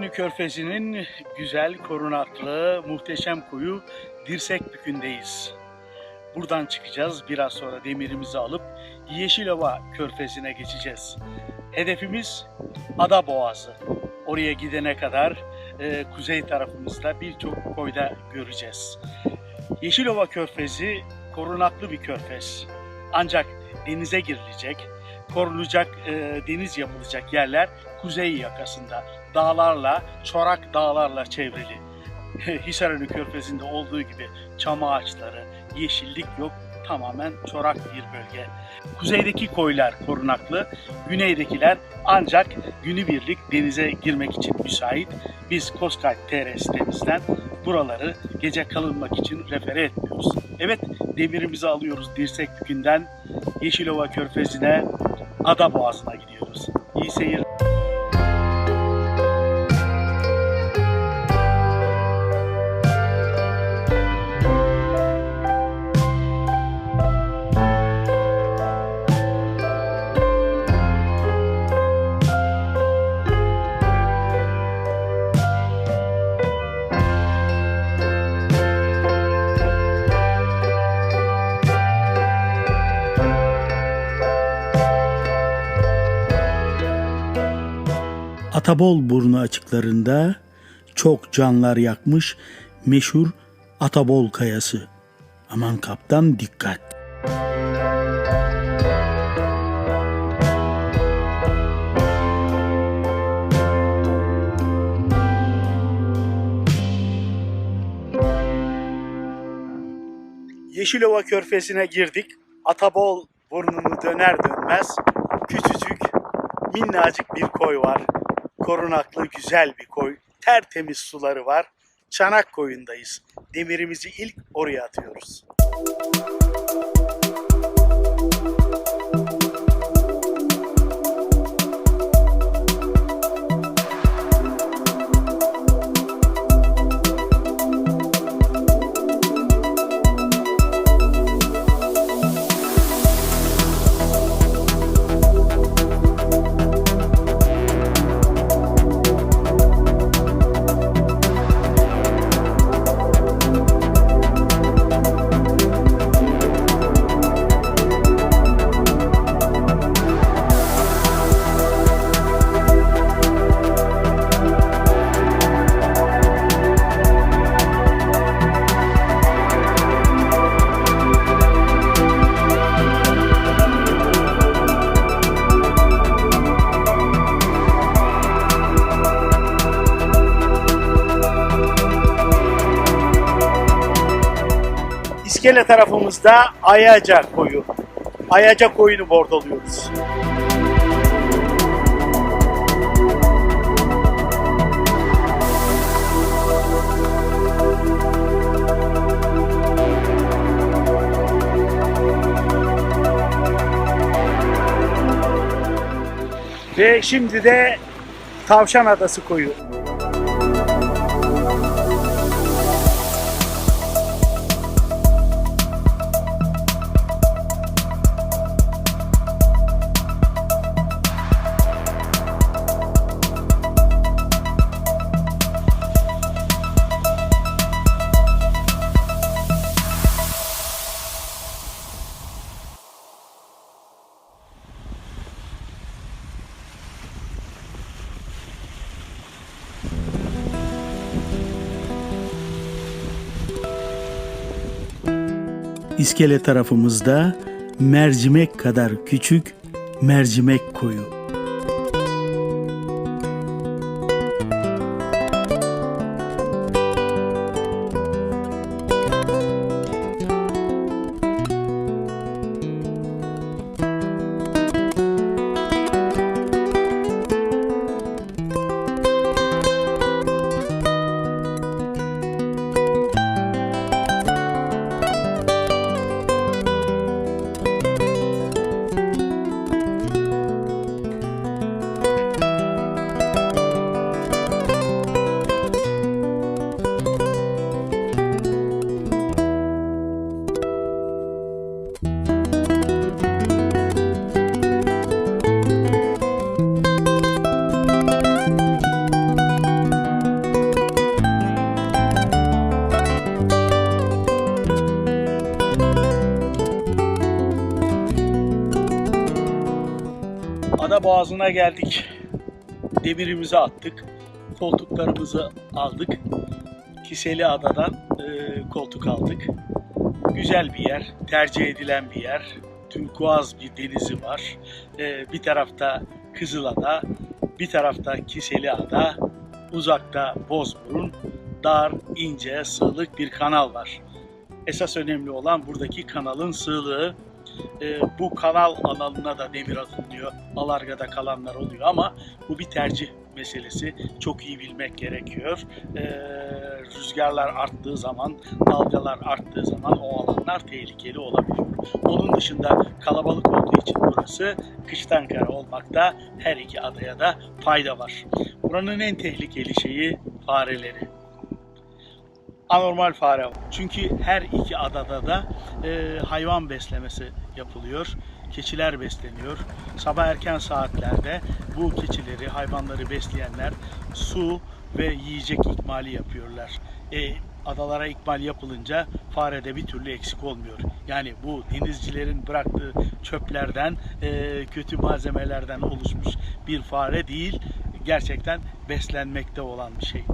Hisarönü Körfezi'nin güzel, korunaklı, muhteşem koyu Dirsekbükü'ndeyiz. Buradan çıkacağız. Biraz sonra demirimizi alıp Yeşilova Körfezi'ne geçeceğiz. Hedefimiz Ada Boğazı. Oraya gidene kadar e, kuzey tarafımızda birçok koyda göreceğiz. Yeşilova Körfezi korunaklı bir körfez. Ancak denize girilecek, korunacak e, deniz yapılacak yerler kuzey yakasında. Dağlarla, çorak dağlarla çevrili. Hisarönü Körfezi'nde olduğu gibi çam ağaçları, yeşillik yok. Tamamen çorak bir bölge. Kuzeydeki koylar korunaklı, güneydekiler ancak günübirlik denize girmek için müsait. Biz Koskay TR sitemizden buraları gece kalınmak için refere etmiyoruz. Evet demirimizi alıyoruz Dirsekbükü'nden Yeşilova Körfezi'ne, Ada Boğazı'na gidiyoruz. İyi seyir. Atabol burnu açıklarında çok canlar yakmış meşhur Atabol kayası. Aman kaptan dikkat. Yeşilova Körfezi'ne girdik. Atabol burnunu döner dönmez küçücük minnacık bir koy var. Korunaklı güzel bir koy. Tertemiz suları var. Çanak koyundayız. Demirimizi ilk oraya atıyoruz. İskele tarafımızda Ayaca koyu. Ayaca koyunu bordoluyoruz. Ve şimdi de Tavşan Adası koyu. İskele tarafımızda mercimek kadar küçük mercimek koyu. Boğazı'na geldik. Demirimizi attık. Koltuklarımızı aldık. Kiseli Ada'dan e, koltuk aldık. Güzel bir yer, tercih edilen bir yer. Turkuaz bir denizi var. E, bir tarafta Kızılada, bir tarafta Kiseli Ada, uzakta Bozburun, dar, ince, sığlık bir kanal var. Esas önemli olan buradaki kanalın sığlığı. E, bu kanal alanına da demir atılıyor. Alargada kalanlar oluyor ama bu bir tercih meselesi. Çok iyi bilmek gerekiyor. E, rüzgarlar arttığı zaman, dalgalar arttığı zaman o alanlar tehlikeli olabiliyor. Onun dışında kalabalık olduğu için burası kıştan kara olmakta her iki adaya da fayda var. Buranın en tehlikeli şeyi fareleri anormal fare. Çünkü her iki adada da e, hayvan beslemesi yapılıyor. Keçiler besleniyor. Sabah erken saatlerde bu keçileri, hayvanları besleyenler su ve yiyecek ikmali yapıyorlar. E, adalara ikmal yapılınca fare de bir türlü eksik olmuyor. Yani bu denizcilerin bıraktığı çöplerden, e, kötü malzemelerden oluşmuş bir fare değil, gerçekten beslenmekte olan bir şey.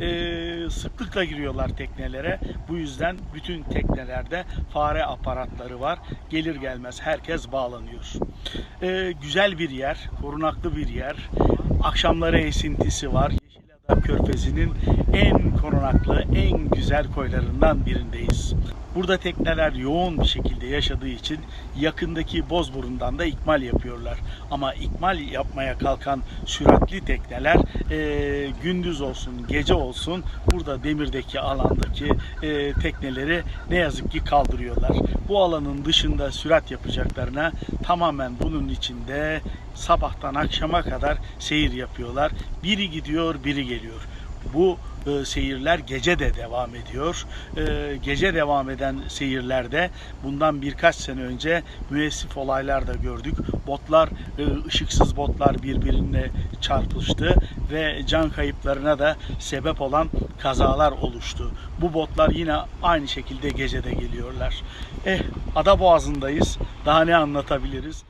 Ee, sıklıkla giriyorlar teknelere. Bu yüzden bütün teknelerde fare aparatları var. Gelir gelmez herkes bağlanıyor. Ee, güzel bir yer, korunaklı bir yer. Akşamları esintisi var. Yeşilada Körfezi'nin en korunaklı, en güzel koylarından birindeyiz. Burada tekneler yoğun bir şekilde yaşadığı için yakındaki Bozburun'dan da ikmal yapıyorlar. Ama ikmal yapmaya kalkan süratli tekneler e, gündüz olsun, gece olsun burada demirdeki alandaki e, tekneleri ne yazık ki kaldırıyorlar. Bu alanın dışında sürat yapacaklarına tamamen bunun içinde sabahtan akşama kadar seyir yapıyorlar. Biri gidiyor, biri geliyor. Bu e, seyirler gece de devam ediyor. E, gece devam eden seyirlerde bundan birkaç sene önce müessif olaylar da gördük. Botlar, e, ışıksız botlar birbirine çarpıştı ve can kayıplarına da sebep olan kazalar oluştu. Bu botlar yine aynı şekilde gecede geliyorlar. Eh, Ada Boğazı'ndayız. Daha ne anlatabiliriz?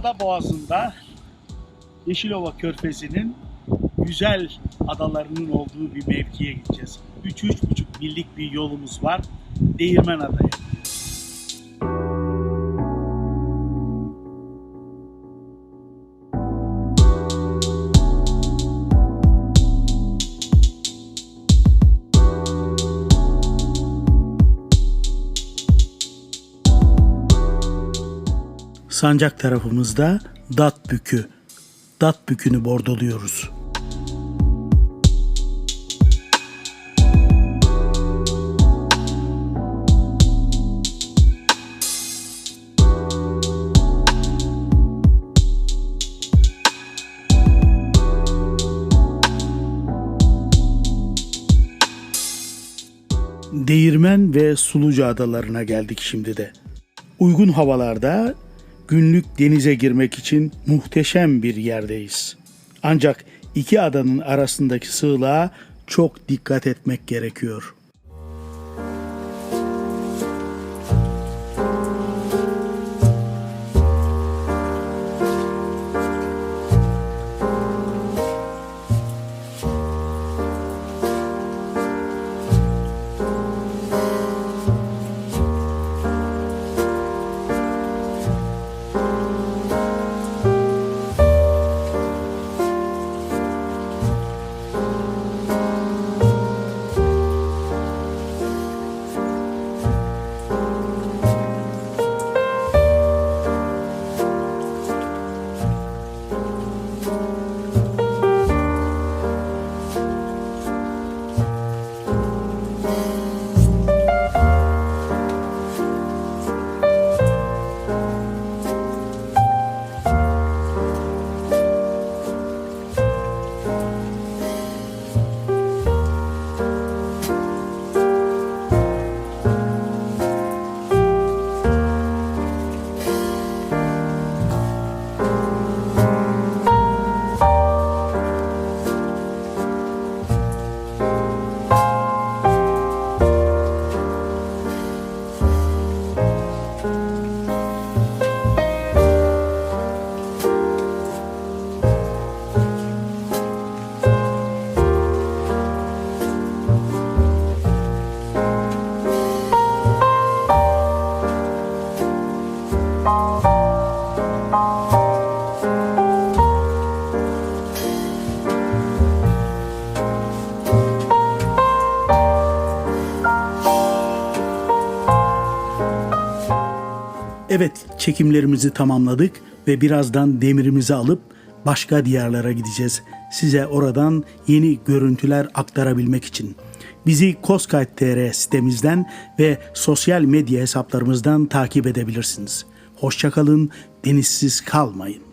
Ada Boğazı'nda Yeşilova Körfezi'nin güzel adalarının olduğu bir mevkiye gideceğiz. 3-3,5 millik bir yolumuz var. Değirmen Adaya. Sancak tarafımızda Dat Bükü. Dat Bükü'nü bordoluyoruz. Değirmen ve Suluca adalarına geldik şimdi de. Uygun havalarda günlük denize girmek için muhteşem bir yerdeyiz. Ancak iki adanın arasındaki sığlığa çok dikkat etmek gerekiyor. Evet, çekimlerimizi tamamladık ve birazdan demirimizi alıp başka diyarlara gideceğiz. Size oradan yeni görüntüler aktarabilmek için. Bizi Koskayt.tr sitemizden ve sosyal medya hesaplarımızdan takip edebilirsiniz. Hoşçakalın, denizsiz kalmayın.